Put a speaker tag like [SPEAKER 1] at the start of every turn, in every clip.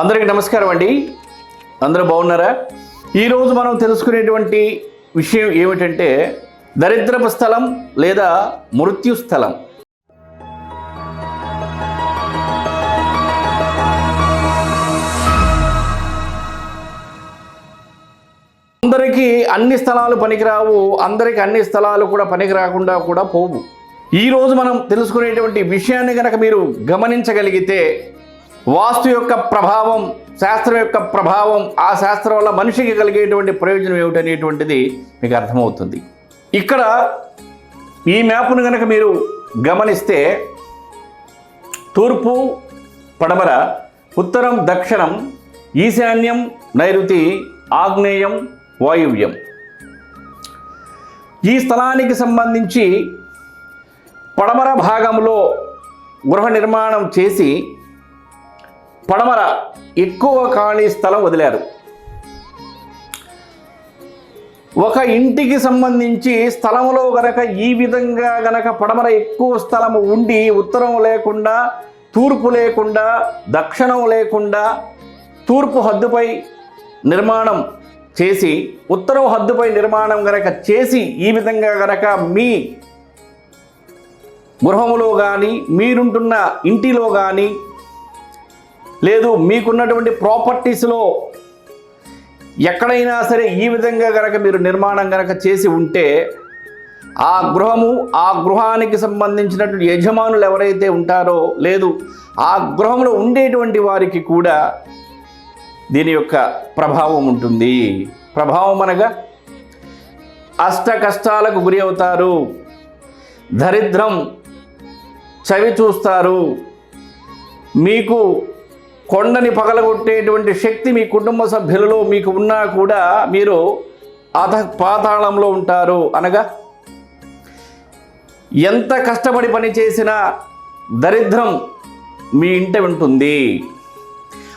[SPEAKER 1] అందరికీ నమస్కారం అండి. అందరూ బాగున్నారా? ఈరోజు మనం తెలుసుకునేటువంటి విషయం ఏమిటంటే దరిద్రపు స్థలం లేదా మృత్యు స్థలం. అందరికీ అన్ని స్థలాలు పనికిరావు అందరికీ అన్ని స్థలాలు కూడా పనికిరాకుండా కూడా పోవు. ఈరోజు మనం తెలుసుకునేటువంటి విషయాన్ని కనుక మీరు గమనించగలిగితే వాస్తు యొక్క ప్రభావం శాస్త్రం యొక్క ప్రభావం ఆ శాస్త్రం వల్ల మనిషికి కలిగేటువంటి ప్రయోజనం ఏమిటనేటువంటిది మీకు అర్థమవుతుంది. ఇక్కడ ఈ మ్యాప్ను కనుక మీరు గమనిస్తే తూర్పు పడమర ఉత్తరం దక్షిణం ఈశాన్యం నైరుతి ఆగ్నేయం వాయువ్యం. ఈ స్థలానికి సంబంధించి పడమర భాగంలో గృహ నిర్మాణం చేసి పడమర ఎక్కువ ఖాళీ స్థలం వదిలారు. ఒక ఇంటికి సంబంధించి స్థలంలో గనక ఈ విధంగా గనక పడమర ఎక్కువ స్థలము ఉండి ఉత్తరం లేకుండా తూర్పు లేకుండా దక్షిణం లేకుండా తూర్పు హద్దుపై నిర్మాణం చేసి ఉత్తరం హద్దుపై నిర్మాణం గనక చేసి ఈ విధంగా గనక మీ గృహములో కానీ మీరుంటున్న ఇంటిలో కానీ లేదు మీకున్నటువంటి ప్రాపర్టీస్లో ఎక్కడైనా సరే ఈ విధంగా గనక మీరు నిర్మాణం కనుక చేసి ఉంటే ఆ గృహము ఆ గృహానికి సంబంధించినటువంటి యజమానులు ఎవరైతే ఉంటారో లేదు ఆ గృహంలో ఉండేటువంటి వారికి కూడా దీని యొక్క ప్రభావం ఉంటుంది. ప్రభావం అనగా అష్ట కష్టాలకు గురి అవుతారు దరిద్రం చవి చూస్తారు మీకు కొండని పగలగొట్టేటువంటి శక్తి మీ కుటుంబ సభ్యులలో మీకు ఉన్నా కూడా మీరు అధ పాతాళంలో ఉంటారు అనగా ఎంత కష్టపడి పని చేసినా దరిద్రం మీ ఇంట ఉంటుంది.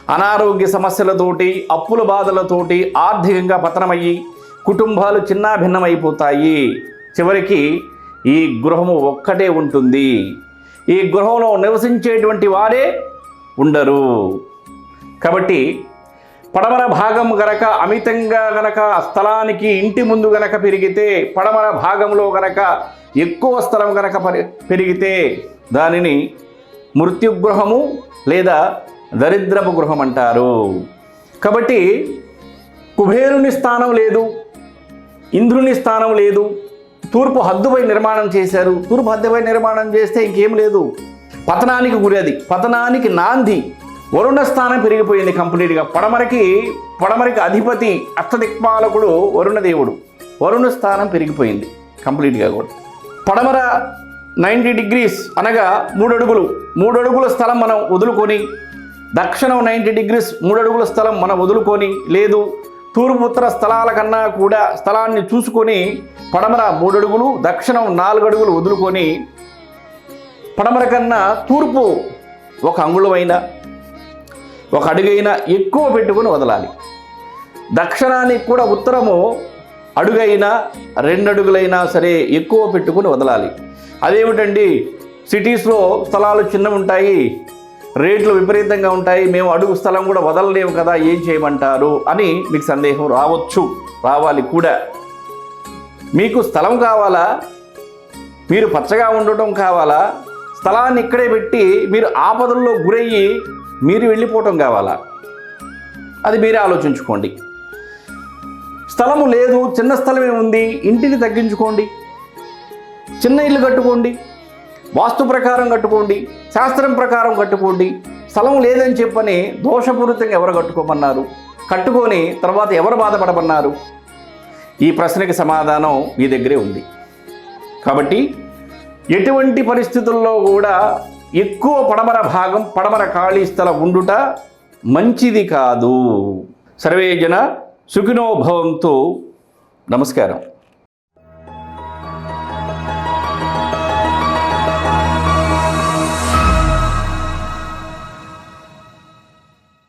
[SPEAKER 1] అనారోగ్య సమస్యలతోటి అప్పుల బాధలతోటి ఆర్థికంగా పతనమయ్యి కుటుంబాలు చిన్నాభిన్నమైపోతాయి. చివరికి ఈ గృహము ఒక్కటే ఉంటుంది. ఈ గృహంలో నివసించేటువంటి వారే ఉండరు. కాబట్టి పడమర భాగం గనక అమితంగా గనక స్థలానికి ఇంటి ముందు గనక పెరిగితే పడమర భాగంలో గనక ఎక్కువ స్థలం గనక పెరిగితే దానిని మృత్యుగృహము లేదా దరిద్రపు గృహం అంటారు. కాబట్టి కుబేరుని స్థానం లేదు ఇంద్రుని స్థానం లేదు తూర్పు హద్దుపై నిర్మాణం చేశారు. తూర్పు హద్దుపై నిర్మాణం చేస్తే ఇంకేం లేదు. పతనానికి గురి అది పతనానికి నాంది. వరుణ స్థానం పెరిగిపోయింది కంప్లీట్గా. పడమరకి పడమరకి అధిపతి అష్టదిక్పాలకుడు వరుణదేవుడు. వరుణ స్థానం పెరిగిపోయింది కంప్లీట్గా కూడా. పడమర నైంటీ డిగ్రీస్ అనగా మూడు అడుగులు మూడు అడుగుల స్థలం మనం వదులుకొని దక్షిణం నైంటీ డిగ్రీస్ మూడు అడుగుల స్థలం మనం వదులుకొని లేదు తూర్పు ఉత్తర స్థలాల కన్నా కూడా స్థలాన్ని చూసుకొని పడమర మూడు అడుగులు దక్షిణం నాలుగు అడుగులు వదులుకొని పడమర కన్నా తూర్పు ఒక అంగుళమైనా ఒక అడుగైనా ఎక్కువ పెట్టుకుని వదలాలి. దక్షిణానికి కూడా ఉత్తరము అడుగైనా రెండు అడుగులైనా సరే ఎక్కువ పెట్టుకుని వదలాలి. అదేమిటండి? సిటీస్లో స్థలాలు చిన్నవి ఉంటాయి రేట్లు విపరీతంగా ఉంటాయి మేము అడుగు స్థలం కూడా వదలలేము కదా ఏం చేయమంటారు అని మీకు సందేహం రావచ్చు రావాలి కూడా. మీకు స్థలం కావాలా? మీరు పచ్చగా ఉండటం కావాలా? స్థలాన్ని ఇక్కడే పెట్టి మీరు ఆపదల్లో గురయ్యి మీరు వెళ్ళిపోవటం కావాలా? అది మీరే ఆలోచించుకోండి. స్థలము లేదు చిన్న స్థలమే ఉంది ఇంటిని తగ్గించుకోండి. చిన్న ఇల్లు కట్టుకోండి వాస్తు ప్రకారం కట్టుకోండి శాస్త్రం ప్రకారం కట్టుకోండి. స్థలం లేదని చెప్పని దోషపూరితంగా ఎవరు కట్టుకోమన్నారు? కట్టుకొని తర్వాత ఎవరు బాధపడమన్నారు? ఈ ప్రశ్నకి సమాధానం మీ దగ్గరే ఉంది. కాబట్టి ఎటువంటి పరిస్థితుల్లో కూడా ఎక్కువ పడమర భాగం పడమర ఖాళీ స్థలం ఉండుట మంచిది కాదు. సర్వే జన నమస్కారం.